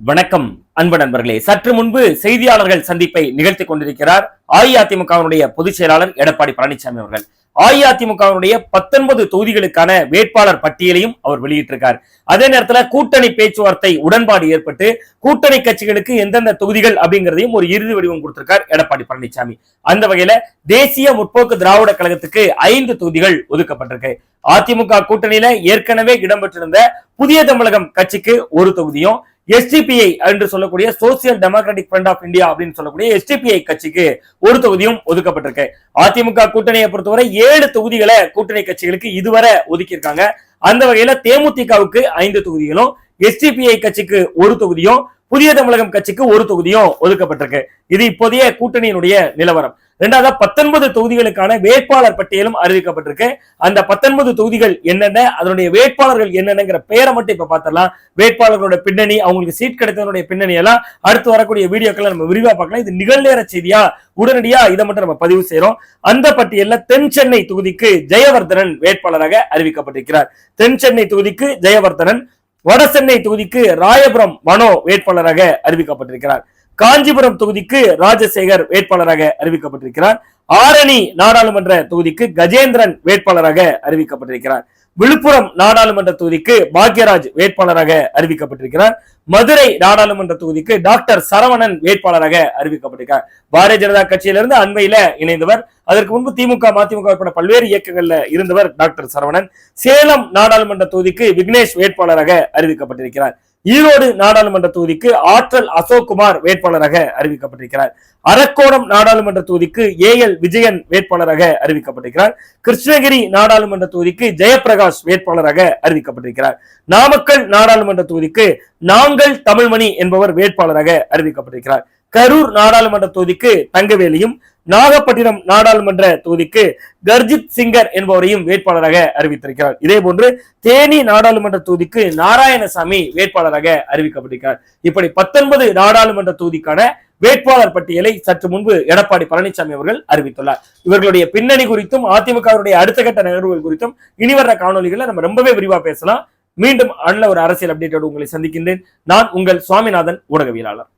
வணக்கம் அன்பு நண்பர்களே. சற்று முன்பு செய்தியாளர்கள் சந்திப்பை நிகழ்த்தி கொண்டிருக்கிறார் அஇஅதிமுகவினுடைய பொதுச் செயலாளர் எடப்பாடி பழனிசாமி அவர்கள். அஇஅதிமுகவினுடைய பத்தொன்பது தொகுதிகளுக்கான வேட்பாளர் பட்டியலையும் அவர் வெளியிட்டிருக்கார். அதே நேரத்துல கூட்டணி பேச்சுவார்த்தை உடன்பாடு ஏற்பட்டு கூட்டணி கட்சிகளுக்கு எந்தெந்த தொகுதிகள் அப்படிங்கிறதையும் ஒரு இறுதி வடிவம் கொடுத்திருக்கார் எடப்பாடி பழனிசாமி அந்த வகையில தேசிய முற்போக்கு திராவிட கழகத்துக்கு ஐந்து தொகுதிகள் ஒதுக்கப்பட்டிருக்கு. அதிமுக கூட்டணியில ஏற்கனவே இடம்பெற்றிருந்த புதிய தமிழகம் கட்சிக்கு ஒரு தொகுதியும் எஸ்டிபிஐ என்று சொல்லக்கூடிய social democratic front of India அப்படின்னு சொல்லக்கூடிய எஸ்டிபிஐ கட்சிக்கு ஒரு தொகுதியும் ஒதுக்கப்பட்டிருக்கு. அதிமுக கூட்டணியை பொறுத்தவரை ஏழு தொகுதிகளை கூட்டணி கட்சிகளுக்கு இதுவரை ஒதுக்கியிருக்காங்க. அந்த வகையில தேமுதிகவுக்கு ஐந்து தொகுதிகளும் எஸ்டிபிஐ கட்சிக்கு ஒரு தொகுதியும் புதிய தமிழகம் கட்சிக்கு ஒரு தொகுதியும் ஒதுக்கப்பட்டிருக்கு. இது இப்போதைய கூட்டணியினுடைய நிலவரம். ரெண்டாவது பத்தொன்பது தொகுதிகளுக்கான வேட்பாளர் பட்டியலும் அறிவிக்கப்பட்டிருக்கு. அந்த பத்தொன்பது தொகுதிகள் என்னென்ன அதனுடைய வேட்பாளர்கள் என்னென்னங்கிற பெயரை மட்டும் இப்ப பார்த்தலாம் வேட்பாளர்களோட பின்னணி அவங்களுக்கு சீட் கிடைத்ததனுடைய பின்னணி எல்லாம் அடுத்து வரக்கூடிய வீடியோக்களை நம்ம விரிவா பார்க்கலாம். இது நிகழ்நேர செய்தியா? உடனடியா இதை மட்டும் நம்ம பதிவு செய்யறோம் அந்த பட்டியலில் தென் சென்னை தொகுதிக்கு ஜெயவர்தனன் வேட்பாளராக அறிவிக்கப்பட்டிருக்கிறார். தென் சென்னை தொகுதிக்கு ஜெயவர்தனன் வட சென்னை தொகுதிக்கு ராயபுரம் மனோ வேட்பாளராக அறிவிக்கப்பட்டிருக்கிறார். காஞ்சிபுரம் தொகுதிக்கு ராஜசேகர் வேட்பாளராக அறிவிக்கப்பட்டிருக்கிறார். ஆரணி நாடாளுமன்ற தொகுதிக்கு கஜேந்திரன் வேட்பாளராக அறிவிக்கப்பட்டிருக்கிறார். விழுப்புரம் நாடாளுமன்ற தொகுதிக்கு பாக்யராஜ் வேட்பாளராக அறிவிக்கப்பட்டிருக்கிறார். மதுரை நாடாளுமன்ற தொகுதிக்கு டாக்டர் சரவணன் வேட்பாளராக அறிவிக்கப்பட்டிருக்கிறார். பாரதிய ஜனதா கட்சியிலிருந்து அண்மையில இணைந்தவர். அதற்கு முன்பு திமுக மதிமுக உட்பட பல்வேறு இயக்கங்கள்ல இருந்தவர் டாக்டர் சரவணன். சேலம் நாடாளுமன்ற தொகுதிக்கு விக்னேஷ் வேட்பாளராக அறிவிக்கப்பட்டிருக்கிறார். ஈரோடு நாடாளுமன்ற தொகுதிக்கு ஆற்றல் அசோக்குமார் வேட்பாளராக அறிவிக்கப்பட்டிருக்கிறார். அரக்கோணம் நாடாளுமன்ற தொகுதிக்கு ஏ எல் விஜயன் வேட்பாளராக அறிவிக்கப்பட்டிருக்கிறார். கிருஷ்ணகிரி நாடாளுமன்ற தொகுதிக்கு ஜெயபிரகாஷ் வேட்பாளராக அறிவிக்கப்பட்டிருக்கிறார். நாமக்கல் நாடாளுமன்ற தொகுதிக்கு நாங்கள் தமிழ்மணி என்பவர் வேட்பாளராக அறிவிக்கப்பட்டிருக்கிறார். கரூர் நாடாளுமன்ற தொகுதிக்கு தங்கவேலியும் நாகப்பட்டினம் நாடாளுமன்ற தொகுதிக்கு கர்ஜித் சிங்கர் என்பவரையும் வேட்பாளராக அறிவித்திருக்கிறார். இதே போன்று தேனி நாடாளுமன்ற தொகுதிக்கு நாராயணசாமி வேட்பாளராக அறிவிக்கப்பட்டிருக்கிறார். இப்படி பத்தொன்பது நாடாளுமன்ற தொகுதிக்கான வேட்பாளர் பட்டியலை சற்று முன்பு எடப்பாடி பழனிசாமி அவர்கள் அறிவித்துள்ளார். இவர்களுடைய பின்னணி குறித்தும் அதிமுகவுடைய அடுத்த கட்ட நகர்வுகள் குறித்தும் இனி வர்ற காணொலிகளை நம்ம ரொம்பவே விரிவா பேசலாம். மீண்டும் நல்ல ஒரு அரசியல் அப்டேட்டோடு உங்களை சந்திக்கின்றேன். நான் உங்கள் சுவாமிநாதன் ஊடகவியலாளர்.